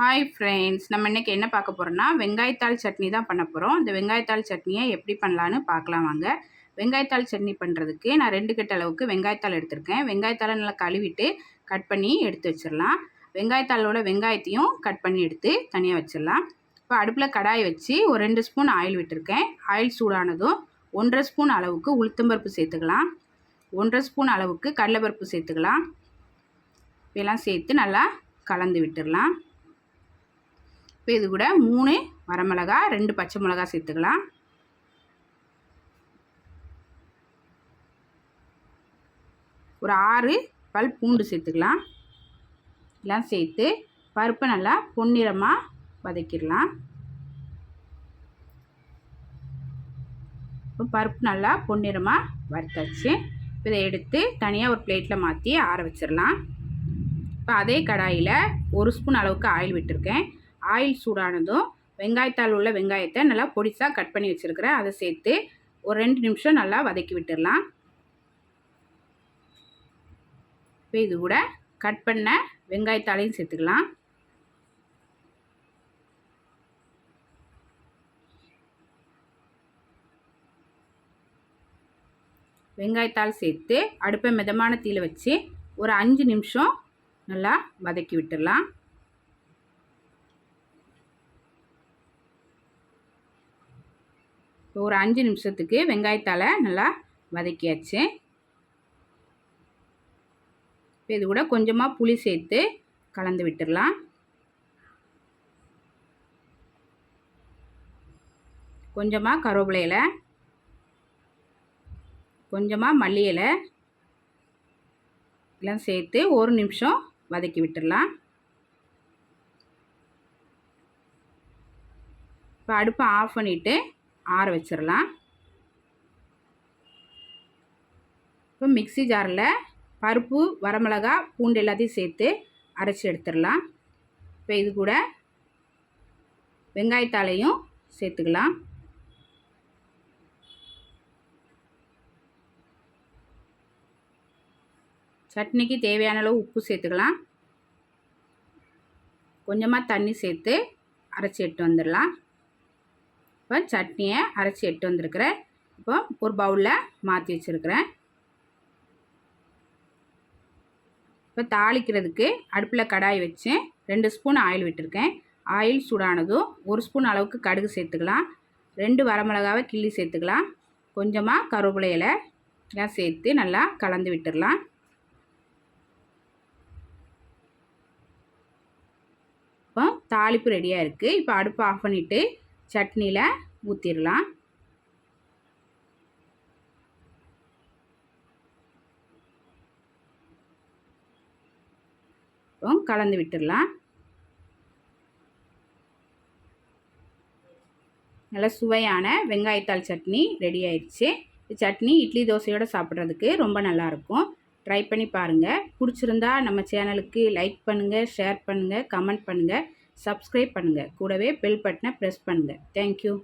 Hi friends நம்ம இன்றைக்கி என்ன பார்க்க போகிறோம்னா வெங்காயத்தாள் சட்னி தான் பண்ண போகிறோம் இந்த வெங்காயத்தாள் சட்னியை எப்படி பண்ணலான்னு பார்க்கலாம் வாங்க. வெங்காயத்தாள் சட்னி பண்ணுறதுக்கு நான் ரெண்டு கட்ட அளவுக்கு வெங்காயத்தாள் எடுத்திருக்கேன். வெங்காயத்தாளை நல்லா கழுவிட்டு கட் பண்ணி எடுத்து வச்சிடலாம். வெங்காயத்தாளோட வெங்காயத்தையும் கட் பண்ணி எடுத்து தனியாக வச்சிடலாம். இப்போ அடுப்பில் கடாயை வச்சு ஒரு ரெண்டு ஸ்பூன் ஆயில் விட்டுருக்கேன். ஆயில் சூடானதும் ஒன்றரை ஸ்பூன் அளவுக்கு உளுத்தம்பருப்பு சேர்த்துக்கலாம். ஒன்றரை ஸ்பூன் அளவுக்கு கடலைப்பருப்பு சேர்த்துக்கலாம். இதெல்லாம் சேர்த்து நல்லா கலந்து விட்டுடலாம். இப்போ இது கூட மூணு வரமிளகா ரெண்டு பச்சை மிளகா சேர்த்துக்கலாம். ஒரு ஆறு பல் பூண்டு சேர்த்துக்கலாம். எல்லாம் சேர்த்து பருப்பை நல்லா பொன்னிறமாக வதக்கிடலாம். இப்போ பருப்பு நல்லா பொன்னிறமாக வறுத்தாச்சு. இதை எடுத்து தனியாக ஒரு பிளேட்டில் மாற்றி ஆற வச்சிடலாம். இப்போ அதே கடாயில் ஒரு ஸ்பூன் அளவுக்கு ஆயில் விட்டுருக்கேன். ஆயில் சூடானதும் வெங்காயத்தால் உள்ள வெங்காயத்தை நல்லா பொடிசாக கட் பண்ணி வச்சுருக்கிறேன். அதை சேர்த்து ஒரு ரெண்டு நிமிஷம் நல்லா வதக்கி விட்டுடலாம். இப்போ இது கூட கட் பண்ண வெங்காயத்தாலையும் சேர்த்துக்கலாம். வெங்காயத்தால் சேர்த்து அடுப்பை மிதமான தீயில் வச்சு ஒரு அஞ்சு நிமிஷம் நல்லா வதக்கி விட்டுடலாம். ஒரு அஞ்சு நிமிஷத்துக்கு வெங்காயத்தால் நல்லா வதக்கியாச்சு. இப்போ இது கூட கொஞ்சமாக புளி சேர்த்து கலந்து விட்டுடலாம். கொஞ்சமாக கருவேப்பிலை இலை கொஞ்சமாக மல்லி இலை எல்லாம் சேர்த்து ஒரு நிமிஷம் வதக்கி விட்டுடலாம். இப்போ அடுப்பை ஆஃப் பண்ணிவிட்டு ஆற வச்சிடலாம் இப்போ மிக்சி ஜாரில் பருப்பு வரமிளகா பூண்டு எல்லாத்தையும் சேர்த்து அரைச்சி எடுத்துடலாம். இப்போ இது கூட வெங்காயத்தாலையும் சேர்த்துக்கலாம். சட்னிக்கு தேவையான அளவு உப்பு சேர்த்துக்கலாம். கொஞ்சமாக தண்ணி சேர்த்து அரைச்சி எடுத்து வந்துடலாம். இப்போ சட்னியை அரைச்சி எட்டு வந்திருக்கிறேன். இப்போ ஒரு பவுலில் மாற்றி வச்சுருக்கிறேன். இப்போ தாளிக்கிறதுக்கு அடுப்பில் கடாய் வச்சு ரெண்டு ஸ்பூன் ஆயில் விட்டுருக்கேன். ஆயில் சூடானதும் ஒரு ஸ்பூன் அளவுக்கு கடுகு சேர்த்துக்கலாம். ரெண்டு வரமிளகாவை கிள்ளி சேர்த்துக்கலாம். கொஞ்சமாக கருவேப்பிலை எல்லாம் சேர்த்து நல்லா கலந்து விட்டுடலாம் இப்போ தாளிப்பு ரெடியாக இருக்குது இப்போ அடுப்பு ஆஃப் பண்ணிவிட்டு சட்னியில் ஊற்றிடலாம் கலந்து விட்டுடலாம். நல்ல சுவையான வெங்காயத்தாள் சட்னி ரெடி ஆயிடுச்சு. சட்னி இட்லி தோசையோடு சாப்பிட்றதுக்கு ரொம்ப நல்லாயிருக்கும் ட்ரை பண்ணி பாருங்கள் பிடிச்சிருந்தா நம்ம சேனலுக்கு லைக் பண்ணுங்கள் ஷேர் பண்ணுங்கள் கமெண்ட் பண்ணுங்கள் சப்ஸ்கிரைப் பண்ணுங்கள் கூடவே பெல் பட்டனை ப்ரெஸ் பண்ணுங்கள் தேங்க்யூ